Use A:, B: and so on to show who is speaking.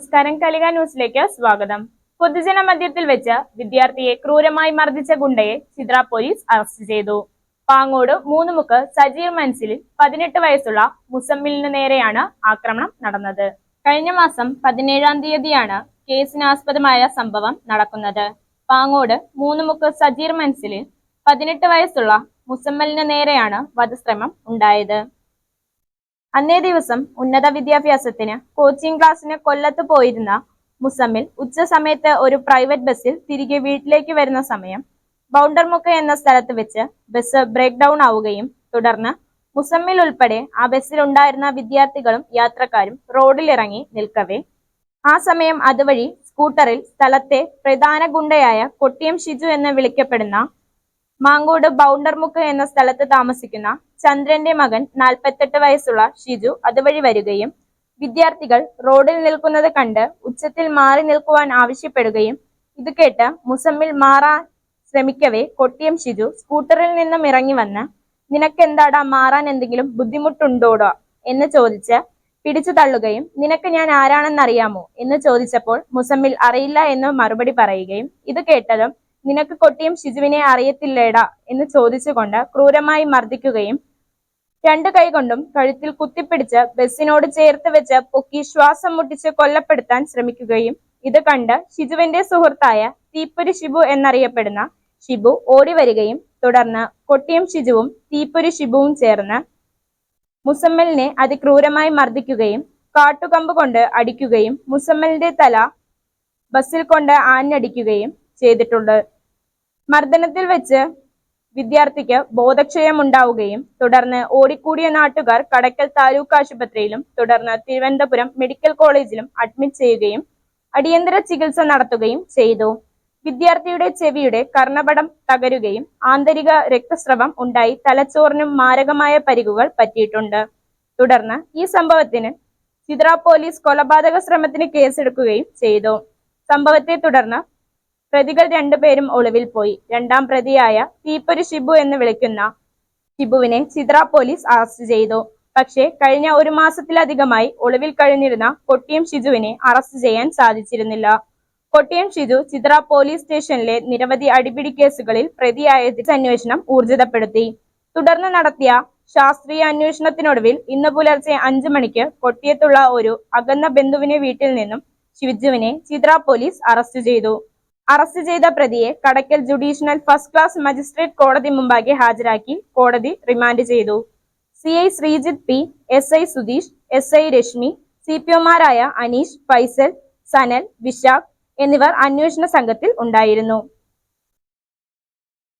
A: നമസ്കാരം കലിക ന്യൂസിലേക്ക് സ്വാഗതം. പൊതുജന മധ്യത്തിൽ വെച്ച് വിദ്യാർത്ഥിയെ ക്രൂരമായി മർദ്ദിച്ച ഗുണ്ടയെ ചിത്ര പോലീസ് അറസ്റ്റ് ചെയ്തു. പാങ്ങോട് മൂന്നുമുക്ക് സജീർ മൻസിലിൽ പതിനെട്ട് വയസ്സുള്ള മുസമ്മിലിന് നേരെയാണ് ആക്രമണം നടന്നത്. കഴിഞ്ഞ മാസം പതിനേഴാം തീയതിയാണ് കേസിനാസ്പദമായ സംഭവം നടക്കുന്നത്. പാങ്ങോട് മൂന്നുമുക്ക് സജീർ മൻസിലിൽ പതിനെട്ട് വയസ്സുള്ള മുസമ്മലിന് നേരെയാണ് വധശ്രമം ഉണ്ടായത്. അന്നേ ദിവസം ഉന്നത വിദ്യാഭ്യാസത്തിന് കോച്ചിംഗ് ക്ലാസ്സിന് കൊല്ലത്ത് പോയിരുന്ന മുസമ്മിൽ ഉച്ച സമയത്ത് ഒരു പ്രൈവറ്റ് ബസ്സിൽ തിരികെ വീട്ടിലേക്ക് വരുന്ന സമയം ബൗണ്ടർമുക്ക് എന്ന സ്ഥലത്ത് വെച്ച് ബസ് ബ്രേക്ക് ഡൗൺ ആവുകയും തുടർന്ന് മുസമ്മിൽ ഉൾപ്പെടെ ആ ബസ്സിൽ ഉണ്ടായിരുന്ന വിദ്യാർത്ഥികളും യാത്രക്കാരും റോഡിലിറങ്ങി നിൽക്കവേ. ആ സമയം അതുവഴി സ്കൂട്ടറിൽ സ്ഥലത്തെ പ്രധാന ഗുണ്ടയായ കൊട്ടിയം ഷിജു എന്ന് വിളിക്കപ്പെടുന്ന മാങ്കോട് ബൗണ്ടർമുക്ക് എന്ന സ്ഥലത്ത് താമസിക്കുന്ന ചന്ദ്രന്റെ മകൻ നാൽപ്പത്തെട്ട് വയസ്സുള്ള ഷിജു അതുവഴി വരികയും വിദ്യാർത്ഥികൾ റോഡിൽ നിൽക്കുന്നത് കണ്ട് ഉച്ചത്തിൽ മാറി നിൽക്കുവാൻ ആവശ്യപ്പെടുകയും ഇത് കേട്ട് മുസമ്മിൽ മാറാൻ ശ്രമിക്കവേ കൊട്ടിയം ഷിജു സ്കൂട്ടറിൽ നിന്നും ഇറങ്ങി വന്ന് നിനക്കെന്താടാ മാറാൻ എന്തെങ്കിലും ബുദ്ധിമുട്ടുണ്ടോടാ? എന്ന് ചോദിച്ച് പിടിച്ചു തള്ളുകയും നിനക്ക് ഞാൻ ആരാണെന്നറിയാമോ? എന്ന് ചോദിച്ചപ്പോൾ മുസമ്മിൽ അറിയില്ല എന്ന് മറുപടി പറയുകയും ഇത് കേട്ടതും നിനക്ക് കൊട്ടിയും ഷിജുവിനെ അറിയത്തില്ലേടാ എന്ന് ചോദിച്ചുകൊണ്ട് ക്രൂരമായി മർദ്ദിക്കുകയും രണ്ടു കൈകൊണ്ടും കഴുത്തിൽ കുത്തിപ്പിടിച്ച് ബസ്സിനോട് ചേർത്ത് വെച്ച് പൊക്കി ശ്വാസം മുട്ടിച്ച് കൊല്ലപ്പെടുത്താൻ ശ്രമിക്കുകയും ഇത് കണ്ട് ഷിജുവിന്റെ സുഹൃത്തായ തീപ്പൊരി ഷിബു എന്നറിയപ്പെടുന്ന ഷിബു ഓടിവരികയും തുടർന്ന് കൊട്ടിയും ഷിജുവും തീപ്പൊരി ഷിബുവും ചേർന്ന് മുസമ്മലിനെ അതിക്രൂരമായി മർദ്ദിക്കുകയും കാട്ടുകമ്പ് കൊണ്ട് അടിക്കുകയും മുസമ്മലിന്റെ തല ബസ്സിൽ കൊണ്ട് ആഞ്ഞടിക്കുകയും ചെയ്തിട്ടുണ്ട്. മർദ്ദനത്തിൽ വെച്ച് വിദ്യാർത്ഥിക്ക് ബോധക്ഷയം ഉണ്ടാവുകയും തുടർന്ന് ഓടിക്കൂടിയ നാട്ടുകാർ കടക്കൽ താലൂക്ക് ആശുപത്രിയിലും തുടർന്ന് തിരുവനന്തപുരം മെഡിക്കൽ കോളേജിലും അഡ്മിറ്റ് ചെയ്യുകയും അടിയന്തര ചികിത്സ നടത്തുകയും ചെയ്തു. വിദ്യാർത്ഥിയുടെ ചെവിയുടെ കർണപടം തകരുകയും ആന്തരിക രക്തസ്രവം ഉണ്ടായി തലച്ചോറിനും മാരകമായ പരിക്കുകൾ പറ്റിയിട്ടുണ്ട്. തുടർന്ന് ഈ സംഭവത്തിന് ചിത്ര പോലീസ് കൊലപാതക ശ്രമത്തിന് കേസെടുക്കുകയും ചെയ്തു. സംഭവത്തെ തുടർന്ന് പ്രതികൾ രണ്ടുപേരും ഒളിവിൽ പോയി. രണ്ടാം പ്രതിയായ തീപ്പൊരി ഷിബു എന്ന് വിളിക്കുന്ന ഷിബുവിനെ ചിത്ര പോലീസ് അറസ്റ്റ് ചെയ്തു. പക്ഷേ കഴിഞ്ഞ ഒരു മാസത്തിലധികമായി ഒളിവിൽ കഴിഞ്ഞിരുന്ന കൊട്ടിയം ഷിജുവിനെ അറസ്റ്റ് ചെയ്യാൻ സാധിച്ചിരുന്നില്ല. കൊട്ടിയം ഷിജു ചിത്ര പോലീസ് സ്റ്റേഷനിലെ നിരവധി അടിപിടി കേസുകളിൽ പ്രതിയായ അന്വേഷണം ഊർജിതപ്പെടുത്തി. തുടർന്ന് നടത്തിയ ശാസ്ത്രീയ അന്വേഷണത്തിനൊടുവിൽ ഇന്ന് പുലർച്ചെ അഞ്ചു മണിക്ക് കൊട്ടിയത്തുള്ള ഒരു അകന്ന ബന്ധുവിനെ വീട്ടിൽ നിന്നും ഷിജുവിനെ ചിത്ര പോലീസ് അറസ്റ്റ് ചെയ്തു. അറസ്റ്റ് ചെയ്ത പ്രതിയെ Kadakkal judicial first class magistrate കോടതി മുമ്പാകെ ഹാജരാക്കി കോടതി റിമാൻഡ് ചെയ്തു. C I Sreejith P S I Sudheesh S I Reshmi C P ഒമാരായ Aneesh Faisal Sanal Vishakh എന്നിവർ അന്വേഷണ സംഘത്തിൽ ഉണ്ടായിരുന്നു.